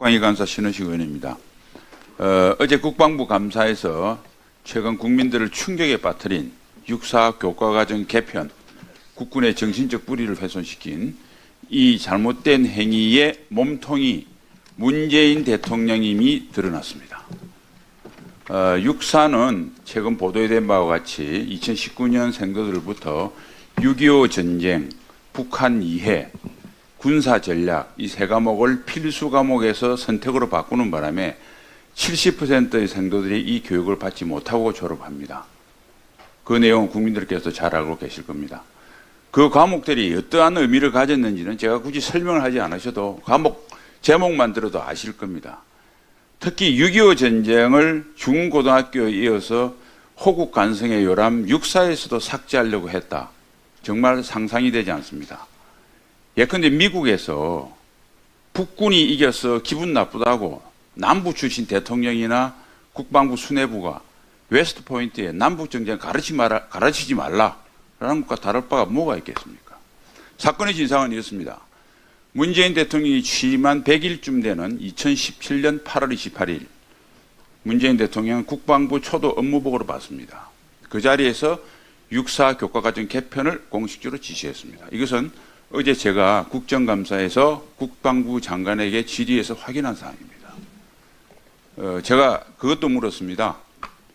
광희 간사 신원식 의원입니다. 어, 어제 국방부 감사에서 최근 국민들을 충격에 빠뜨린 육사 교과과정 개편, 국군의 정신적 뿌리를 훼손시킨 이 잘못된 행위의 몸통이 문재인 대통령임이 드러났습니다. 어, 육사는 최근 보도된 바와 같이 2019년 생도들부터 6.25 전쟁, 북한 이해, 군사 전략 이 세 과목을 필수 과목에서 선택으로 바꾸는 바람에 70%의 생도들이 이 교육을 받지 못하고 졸업합니다. 그 내용은 국민들께서 잘 알고 계실 겁니다. 그 과목들이 어떠한 의미를 가졌는지는 제가 굳이 설명을 하지 않으셔도 과목 제목만 들어도 아실 겁니다. 특히 6.25 전쟁을 중고등학교에 이어서 호국 간성의 요람 육사에서도 삭제하려고 했다. 정말 상상이 되지 않습니다. 예컨대 미국에서 북군이 이겨서 기분 나쁘다고 남부 출신 대통령이나 국방부 수뇌부가 웨스트 포인트에 남북 전쟁 가르치 말아, 가르치지 말라라는 것과 다를 바가 뭐가 있겠습니까? 사건의 진상은 이렇습니다. 문재인 대통령이 취임한 100일쯤 되는 2017년 8월 28일 문재인 대통령은 국방부 초도 업무보고를 받습니다. 그 자리에서 육사 교과과정 개편을 공식적으로 지시했습니다. 이것은 어제 제가 국정감사에서 국방부 장관에게 질의해서 확인한 사항입니다. 어, 제가 그것도 물었습니다.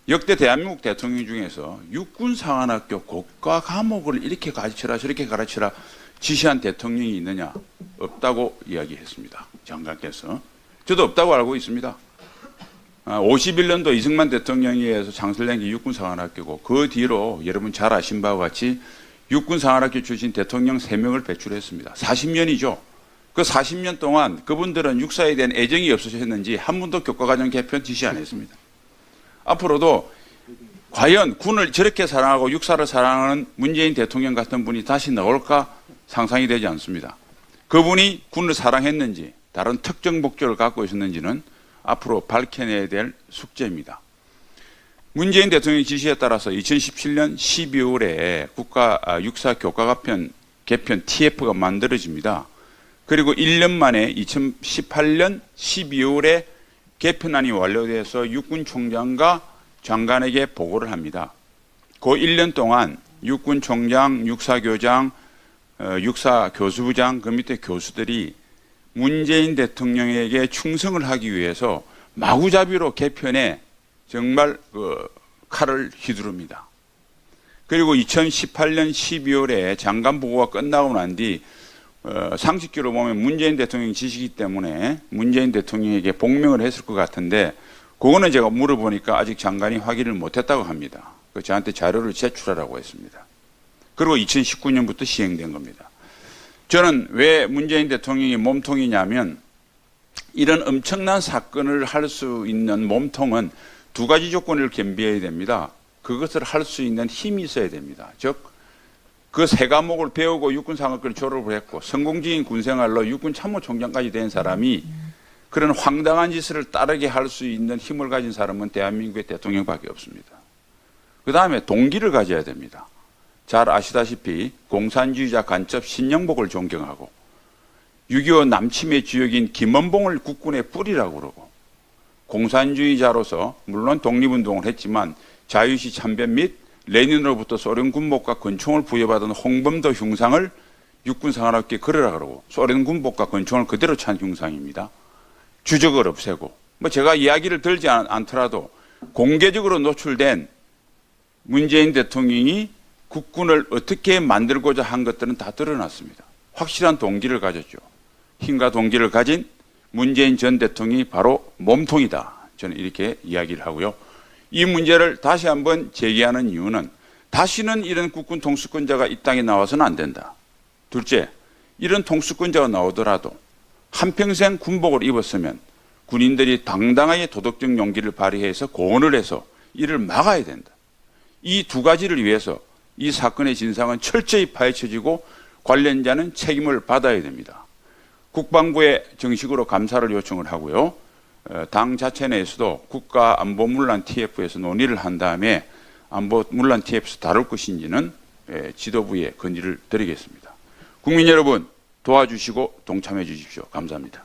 역대 대한민국 대통령 중에서 육군사관학교 국가 과목을 이렇게 가르쳐라 저렇게 가르쳐라 지시한 대통령이 있느냐 없다고 이야기했습니다. 장관께서 저도 없다고 알고 있습니다. 51년도 이승만 대통령에 의해서 창설된 게 육군사관학교고 그 뒤로 여러분 잘 아신 바와 같이 육군사관학교 출신 대통령 3명을 배출했습니다. 40년이죠. 그 40년 동안 그분들은 육사에 대한 애정이 없으셨는지 한 번도 교과과정 개편 지시 안 했습니다. 앞으로도 과연 군을 저렇게 사랑하고 육사를 사랑하는 문재인 대통령 같은 분이 다시 나올까 상상이 되지 않습니다. 그분이 군을 사랑했는지 다른 특정 목적을 갖고 있었는지는 앞으로 밝혀내야 될 숙제입니다. 문재인 대통령 지시에 따라서 2017년 12월에 국가 아, 육사 교과과편 개편 TF가 만들어집니다. 그리고 1년 만에 2018년 12월에 개편안이 완료돼서 육군 총장과 장관에게 보고를 합니다. 그 1년 동안 육군 총장, 육사교장, 어, 육사 교수부장 그 밑에 교수들이 문재인 대통령에게 충성을 하기 위해서 마구잡이로 개편에 정말 그 칼을 휘두릅니다. 그리고 2018년 12월에 장관 보고가 끝나고 난뒤 어, 상식적으로 보면 문재인 대통령 지시기 때문에 문재인 대통령에게 복명을 했을 것 같은데 그거는 제가 물어보니까 아직 장관이 확인을 못했다고 합니다. 그 저한테 자료를 제출하라고 했습니다. 그리고 2019년부터 시행된 겁니다. 저는 왜 문재인 대통령이 몸통이냐면 이런 엄청난 사건을 할 수 있는 몸통은 두 가지 조건을 겸비해야 됩니다. 그것을 할 수 있는 힘이 있어야 됩니다. 즉, 그 세 과목을 배우고 육군상학교를 졸업을 했고 성공적인 군생활로 육군 참모총장까지 된 사람이 그런 황당한 짓을 따르게 할 수 있는 힘을 가진 사람은 대한민국의 대통령밖에 없습니다. 그 다음에 동기를 가져야 됩니다. 잘 아시다시피 공산주의자 간첩 신영복을 존경하고 6.25 남침의 주역인 김원봉을 국군의 뿌리라고 그러고 공산주의자로서 물론 독립운동을 했지만 자유시 참변 및 레닌으로부터 소련 군복과 권총을 부여받은 홍범도 흉상을 육군상관학교에 걸으라 그러고 소련 군복과 권총을 그대로 찬 흉상입니다. 주적을 없애고 뭐 제가 이야기를 들지 않, 않더라도 공개적으로 노출된 문재인 대통령이 국군을 어떻게 만들고자 한 것들은 다 드러났습니다. 확실한 동기를 가졌죠. 힘과 동기를 가진 문재인 전 대통령이 바로 몸통이다. 저는 이렇게 이야기를 하고요. 이 문제를 다시 한번 제기하는 이유는 다시는 이런 국군 통수권자가 이 땅에 나와서는 안 된다. 둘째, 이런 통수권자가 나오더라도 한평생 군복을 입었으면 군인들이 당당하게 도덕적 용기를 발휘해서 고언을 해서 이를 막아야 된다. 이 두 가지를 위해서 이 사건의 진상은 철저히 파헤쳐지고 관련자는 책임을 받아야 됩니다. 국방부에 정식으로 감사를 요청을 하고요. 어, 당 자체 내에서도 국가안보문란 TF에서 논의를 한 다음에 안보문란 TF에서 다룰 것인지는 예, 지도부에 건의를 드리겠습니다. 국민 여러분 도와주시고 동참해 주십시오. 감사합니다.